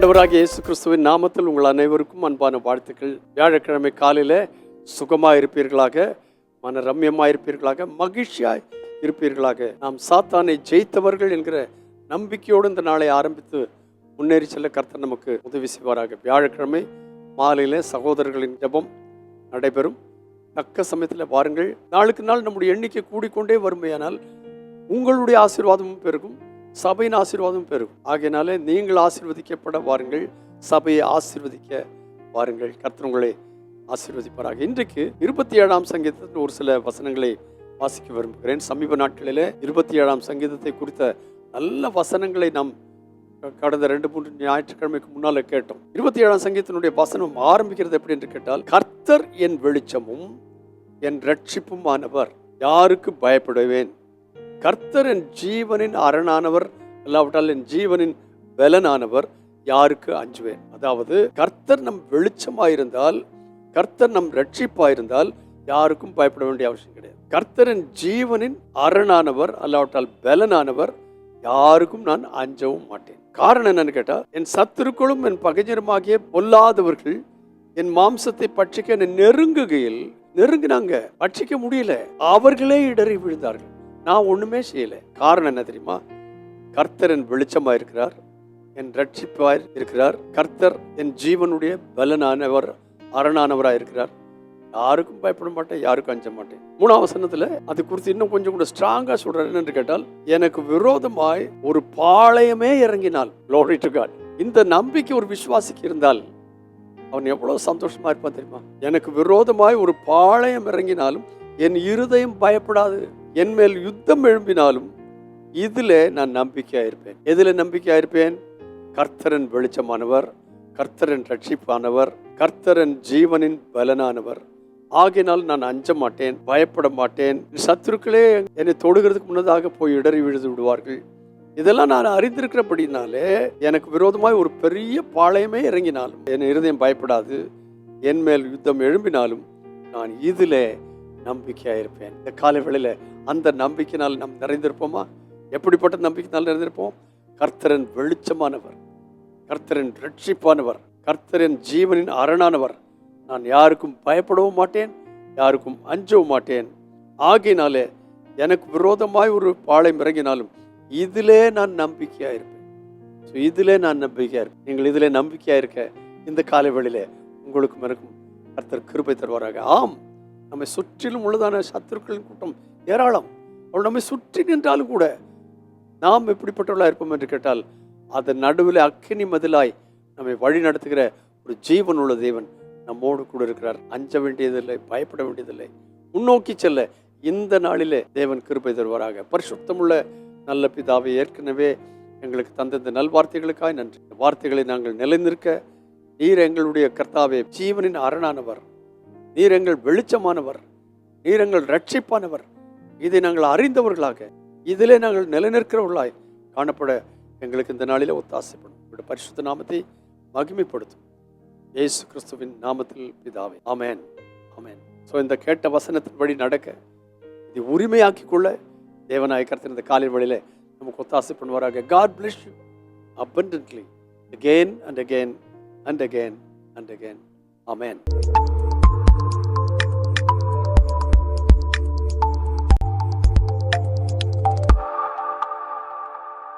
ஆண்டவராக இயேசு கிறிஸ்துவின் நாமத்தில் உங்கள் அனைவருக்கும் அன்பான வாழ்த்துக்கள். வியாழக்கிழமை காலையில் சுகமாக இருப்பீர்களாக மன ரம்யமாக இருப்பீர்களாக மகிழ்ச்சியாய் இருப்பீர்களாக. நாம் சாத்தானை ஜெயித்தவர்கள் என்கிற நம்பிக்கையோடு இந்த நாளை ஆரம்பித்து முன்னேறி செல்ல கர்த்தர் நமக்கு உதவி செய்வாராக. வியாழக்கிழமை மாலையில் சகோதரர்களின் ஜெபம் நடைபெறும். தக்க சமயத்தில் வாருங்கள். நாளுக்கு நாள் நம்முடைய எண்ணிக்கை கூடிக்கொண்டே வறுமையானால் உங்களுடைய ஆசீர்வாதமும் பெருகும். சபையின் ஆசீர்வாதம் பெறும். ஆகையினாலே நீங்கள் ஆசீர்வதிக்கப்பட வாருங்கள். சபையை ஆசீர்வதிக்க வாருங்கள். கர்த்தவங்களை ஆசீர்வதிப்பாராக. இன்றைக்கு இருபத்தி ஏழாம் சங்கீதத்தின் ஒரு சில வசனங்களை வாசிக்க விரும்புகிறேன். சமீப நாட்களிலே இருபத்தி ஏழாம் சங்கீதத்தை குறித்த நல்ல வசனங்களை நாம் கடந்த ரெண்டு மூன்று ஞாயிற்றுக்கிழமைக்கு முன்னால கேட்டோம். இருபத்தி ஏழாம் சங்கீதத்தினுடைய வசனம் ஆரம்பிக்கிறது எப்படி என்று கேட்டால் கர்த்தர் என் வெளிச்சமும் என் ரட்சிப்பும் ஆனவர் யாருக்கு பயப்படுவேன்? கர்த்தர் என் ஜீவனின் அரணானவர் அல்லாவிட்டால் என் ஜீவனின் பலனானவர் யாருக்கு அஞ்சுவேன்? அதாவது கர்த்தர் நம் வெளிச்சமாயிருந்தால் கர்த்தர் நம் ரட்சிப்பாயிருந்தால் யாருக்கும் பயப்பட வேண்டிய அவசியம் கிடையாது. கர்த்தரின் ஜீவனின் அரணானவர் அல்லாவிட்டால் பலனானவர் யாருக்கும் நான் அஞ்சவும் மாட்டேன். காரணம் என்னன்னு கேட்டால் என் சத்துருக்களும் என் பகைஞருமாகிய பொல்லாதவர்கள் என் மாம்சத்தை பட்சிக்க என்னை நெருங்குகையில் நெருங்கினாங்க பட்சிக்க முடியல அவர்களே இடறி விழுந்தார்கள். நான் ஒன்றுமே செய்யலை. காரணம் என்ன தெரியுமா? கர்த்தர் என் வெளிச்சமாக இருக்கிறார் என் ரட்சிப்பாய் இருக்கிறார். கர்த்தர் என் ஜீவனுடைய பலனானவர் அரணானவராக இருக்கிறார் யாருக்கும் பயப்பட மாட்டேன் யாருக்கும் அஞ்ச மாட்டேன். மூணாம் வசனத்தில் அது குறித்து இன்னும் கொஞ்சம் கூட ஸ்ட்ராங்காக சொல்கிறார் என்று கேட்டால் எனக்கு விரோதமாய் ஒரு பாளையமே இறங்கினால் glory to இந்த நம்பிக்கை ஒரு விசுவாசிக்கு இருந்தால் அவன் எவ்வளோ சந்தோஷமாக இருப்பான் தெரியுமா? எனக்கு விரோதமாய் ஒரு பாளையம் இறங்கினாலும் என் இருதயம் பயப்படாது. என் மேல் யுத்தம் எழும்பினாலும் இதில் நான் நம்பிக்கையாயிருப்பேன். இருப்பேன் நம்பிக்கையாயிருப்பேன்? இருப்பேன் கர்த்தரன் வெளிச்சமானவர் கர்த்தரன் ரட்சிப்பானவர் கர்த்தரன் ஜீவனின் பலனானவர். ஆகினால் நான் அஞ்ச மாட்டேன் பயப்பட மாட்டேன். சத்துருக்களே என்னை தொடுகிறதுக்கு முன்னதாக போய் இடறி விழுது விடுவார்கள். இதெல்லாம் நான் அறிந்திருக்கிறபடினாலே எனக்கு விரோதமாய் ஒரு பெரிய பாளையமே இறங்கினாலும் என் இருதயம் பயப்படாது. என் மேல் யுத்தம் எழும்பினாலும் நான் இதில் நம்பிக்கையாக இருப்பேன் இந்த காலை வேளையில் அந்த நம்பிக்கையினால் நாம் நிறைந்திருப்போமா? எப்படிப்பட்ட நம்பிக்கையினால் நிறைந்திருப்போம்? கர்த்தரன் வெளிச்சமானவர் கர்த்தரின் ரட்சிப்பானவர் கர்த்தரின் ஜீவனின் அரணானவர். நான் யாருக்கும் பயப்படவும் மாட்டேன் யாருக்கும் அஞ்சவும் மாட்டேன். ஆகினாலே எனக்கு விரோதமாய் ஒரு பாளையம் இறங்கினாலும் இதிலே நான் நம்பிக்கையாக இருப்பேன். ஸோ இதிலே நான் நம்பிக்கையாக இருப்பேன். நீங்கள் இதிலே நம்பிக்கையாக இருக்க இந்த காலை வேளையிலே உங்களுக்கும் எனக்கும் கர்த்தர் கிருபை தருவாராக. ஆம் நம்மை சுற்றிலும் உள்ளதான சத்துருக்களின் கூட்டம் ஏராளம். அவள் நம்மை சுற்றி நின்றாலும் கூட நாம் எப்படிப்பட்டவளாக இருப்போம் என்று கேட்டால் அதன் நடுவில் அக்கினி மதிலாய் நம்மை வழி நடத்துகிற ஒரு ஜீவன் உள்ள தேவன் நம்மோடு கூட இருக்கிறார். அஞ்ச வேண்டியதில்லை பயப்பட வேண்டியதில்லை. முன்னோக்கி செல்ல இந்த நாளிலே தேவன் கிருப்பை தருவாராக. பரிசுத்தமுள்ள நல்ல பிதாவை ஏற்கனவே எங்களுக்கு தந்த இந்த நல்வார்த்தைகளுக்காய் நன்றி. வார்த்தைகளை நாங்கள் நிலைநிற்க நீர் எங்களுடைய கர்த்தாவே ஜீவனின் அரணானவர். நீர் எங்கள் வெளிச்சமானவர். நீர் எங்கள் ரட்சிப்பானவர் இதை நாங்கள் அறிந்தவர்களாக இதிலே நாங்கள் நிலைநிற்கிறவர்களாய் காணப்பட எங்களுக்கு இந்த நாளிலே ஒத்தாசைப்படும். உங்களுடைய பரிசுத்த நாமத்தை மகிமைப்படுத்தும் ஏசு கிறிஸ்துவின் நாமத்தில் பிதாவே ஆமேன் ஆமேன். ஸோ இந்த கேட்ட வசனத்தின்படி நடக்க இது உரிமையாக்கி கொள்ள தேவநாய இந்த காலை வழியில் நமக்கு ஒத்தாசை பண்ணுவாராக God bless you abundantly again and again and again and again amen.